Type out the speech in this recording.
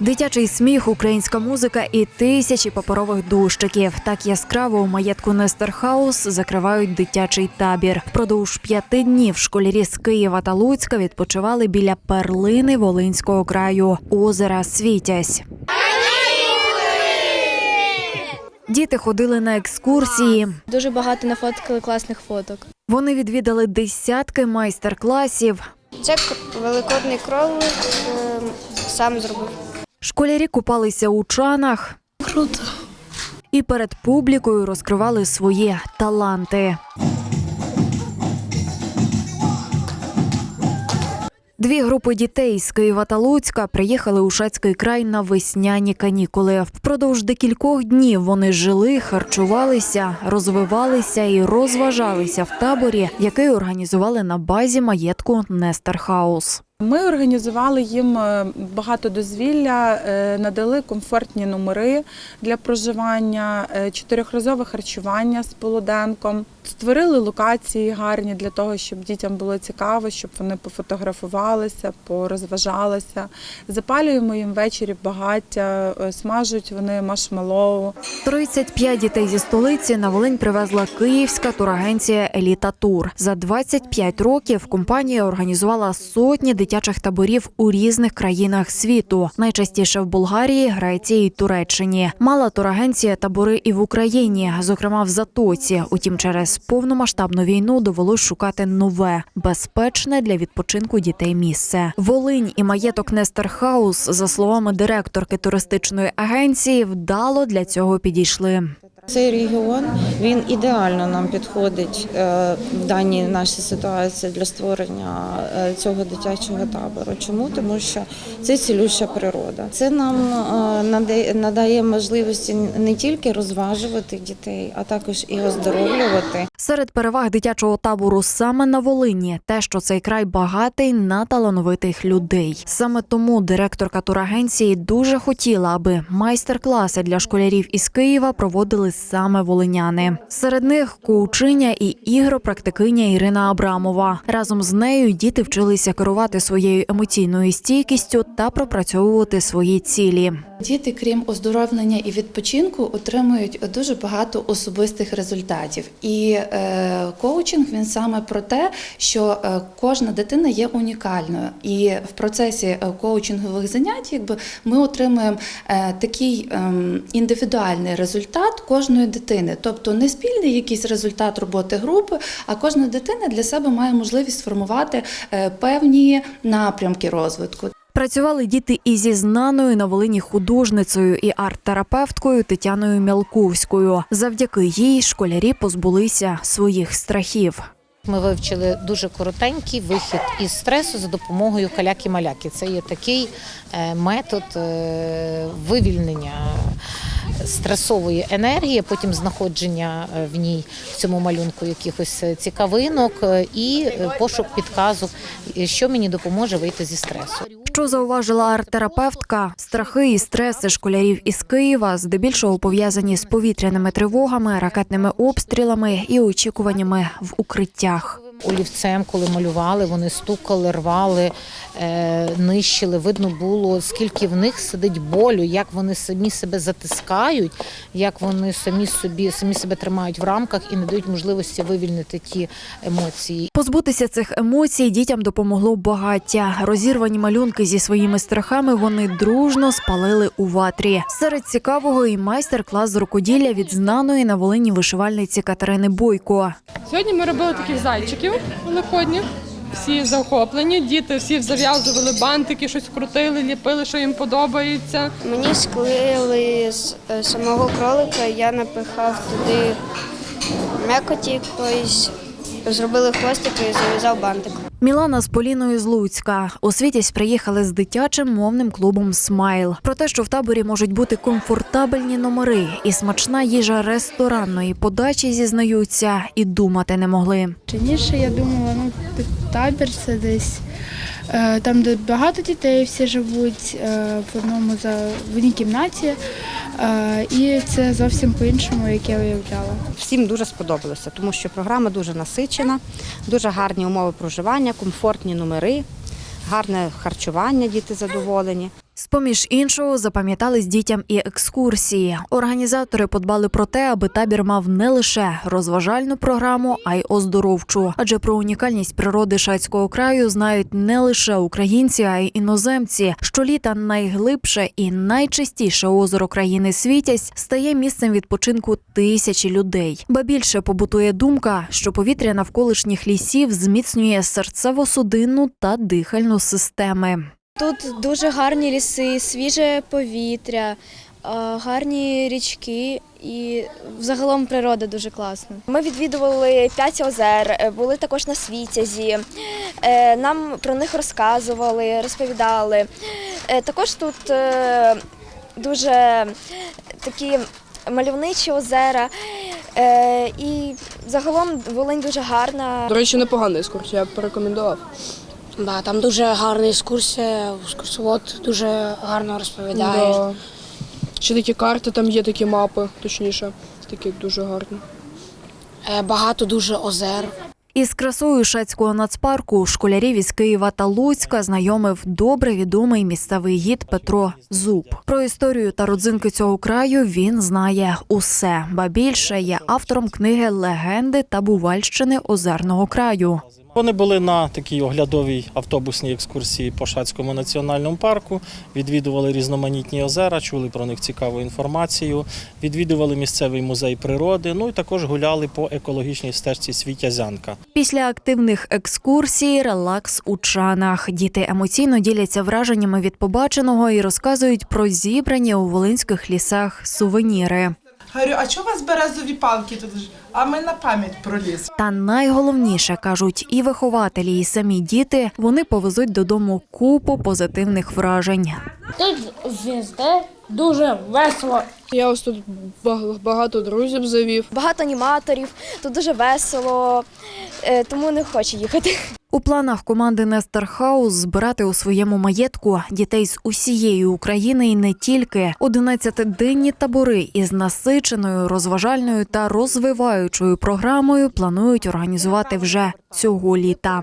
Дитячий сміх, українська музика і тисячі паперових дощиків. Так яскраво у маєтку Нестерхаус закривають дитячий табір. Впродовж п'яти днів школярі з Києва та Луцька відпочивали біля перлини Волинського краю озера Світязь. Діти ходили на екскурсії. Дуже багато нафоткали класних фоток. Вони відвідали десятки майстер-класів. Це великодний кролик е, сам зробив. Школярі купалися у чанах. Круто. і перед публікою розкривали свої таланти. Дві групи дітей з Києва та Луцька приїхали у Шацький край на весняні канікули. Впродовж декількох днів вони жили, харчувалися, розвивалися і розважалися в таборі, який організували на базі маєтку Нестерхаус. Ми організували їм е, багато дозвілля, е, надали комфортні номери для проживання, е, чотирьохразове харчування з полуденком. Створили локації гарні для того, щоб дітям було цікаво, щоб вони пофотографувалися, порозважалися. Запалюємо їм ввечері багаття, смажуть вони машмелоу. 35 дітей зі столиці на Волинь привезла київська турагенція Еліта Тур. За 25 років компанія організувала сотні дитячих таборів у різних країнах світу, найчастіше в Болгарії, Греції і Туреччині. Мала турагенція табори і в Україні, зокрема в Затоці. Утім, через повномасштабну війну довелось шукати нове, безпечне для відпочинку дітей місце. Волинь і маєток Нестерхаус, за словами директорки туристичної агенції, вдало для цього підійшли. Цей регіон він ідеально нам підходить е, в даній нашій ситуації для створення е, цього дитячого табору. Чому? Тому що це цілюща природа. Це нам е, надає можливості не тільки розважувати дітей, а також і оздоровлювати. Серед переваг дитячого табору саме на Волині те, що цей край багатий на талановитих людей. Саме тому директорка турагенції дуже хотіла, аби майстер-класи для школярів із Києва проводили саме волиняни. Серед них коучиня і ігропрактикиня Ірина Абрамова. Разом з нею діти вчилися керувати своєю емоційною стійкістю та пропрацьовувати свої цілі. Діти, крім оздоровлення і відпочинку, отримують дуже багато особистих результатів. І е, коучинг він саме про те, що е, кожна дитина є унікальною. І в процесі е, коучингових занять, якби ми отримуємо такий ем, індивідуальний результат кожної дитини, тобто не спільний якийсь результат роботи групи, а кожна дитина для себе має можливість сформувати певні напрямки розвитку. Працювали діти і зі знаною на Волині художницею і арт-терапевткою Тетяною Мялковською. Завдяки їй школярі позбулися своїх страхів. Ми вивчили дуже коротенький вихід із стресу за допомогою каляки-маляки. Це є такий е, метод е, вивільнення стресової енергії, потім знаходження е, в ній в цьому малюнку якихось е, цікавинок е, і пошук підказок, що мені допоможе вийти зі стресу. Що зауважила арт-терапевтка, страхи і стреси школярів із Києва здебільшого пов'язані з повітряними тривогами, ракетними обстрілами і очікуваннями в укриттях. Олівцем, коли малювали, вони стукали, рвали, нищили. Видно було, скільки в них сидить болю, як вони самі себе затискають, як вони самі собі самі себе тримають в рамках і не дають можливості вивільнити ті емоції. Позбутися цих емоцій дітям допомогло багаття. Розірвані малюнки зі своїми страхами вони дружно спалили у ватрі. Серед цікавого і майстер-клас з рукоділля від знаної на Волині вишивальниці Катерини Бойко. Сьогодні ми робили таких зайчиків великодніх. Всі захоплені, діти всі зав'язували бантики, щось крутили, ліпили, що їм подобається. Мені склеїли з е, самого кролика, я напихав туди м'якоті якоїсь, зробили хвостики і зав'язав бантик. Мілана з Поліною з Луцька освітясь приїхали з дитячим мовним клубом Смайл. Про те, що в таборі можуть бути комфортабельні номери і смачна їжа ресторанної подачі, зізнаються, і думати не могли. Раніше я думала, ну табір це десь там, де багато дітей всі живуть е, в одному за в одній кімнаті. Е, і це зовсім по-іншому, як я уявляла. Всім дуже сподобалося, тому що програма дуже насичена, дуже гарні умови проживання, комфортні номери, гарне харчування, діти задоволені. З-поміж іншого запам'ятались дітям і екскурсії. Організатори подбали про те, аби табір мав не лише розважальну програму, а й оздоровчу. Адже про унікальність природи Шацького краю знають не лише українці, а й іноземці. Щоліта найглибше і найчистіше озеро країни Світязь стає місцем відпочинку тисячі людей. Ба більше побутує думка, що повітря навколишніх лісів зміцнює серцево-судинну та дихальну системи. Тут дуже гарні ліси, свіже повітря, гарні річки і загалом природа дуже класна. Ми відвідували п'ять озер, е, були також на світязі. Е, Нам про них розказували, розповідали. Е, Також тут е, дуже такі мальовничі озера. Е, І загалом Волинь дуже гарна. До речі, непогана екскурсія, я б порекомендував. Да, там дуже гарна екскурсія, екскурсовод дуже гарно розповідає. Да. Ще такі карти, там є такі мапи, точніше, такі дуже гарні. Е, Багато дуже озер. Із красою Шацького нацпарку школярів із Києва та Луцька знайомив добре відомий місцевий гід Петро Зуб. Про історію та родзинки цього краю він знає усе, ба більше є автором книги Легенди та Бувальщини озерного краю. Вони були на такій оглядовій автобусній екскурсії по Шацькому національному парку, відвідували різноманітні озера, чули про них цікаву інформацію, відвідували місцевий музей природи, ну і також гуляли по екологічній стежці Світязянка. Після активних екскурсій релакс у чанах. Діти емоційно діляться враженнями від побаченого і розказують про зібрані у волинських лісах сувеніри. Говорю, а чого у вас березові палки тут? А ми на пам'ять про ліс. Та найголовніше кажуть і вихователі, і самі діти вони повезуть додому купу позитивних вражень. Тут везде дуже весело. Я ось тут ба- багато друзів завів. Багато аніматорів, тут дуже весело, е, тому не хочу їхати. У планах команди Нестер Хаус збирати у своєму маєтку дітей з усієї України і не тільки 11-денні табори із насиченою розважальною та розвиваючою програмою планують організувати вже цього літа.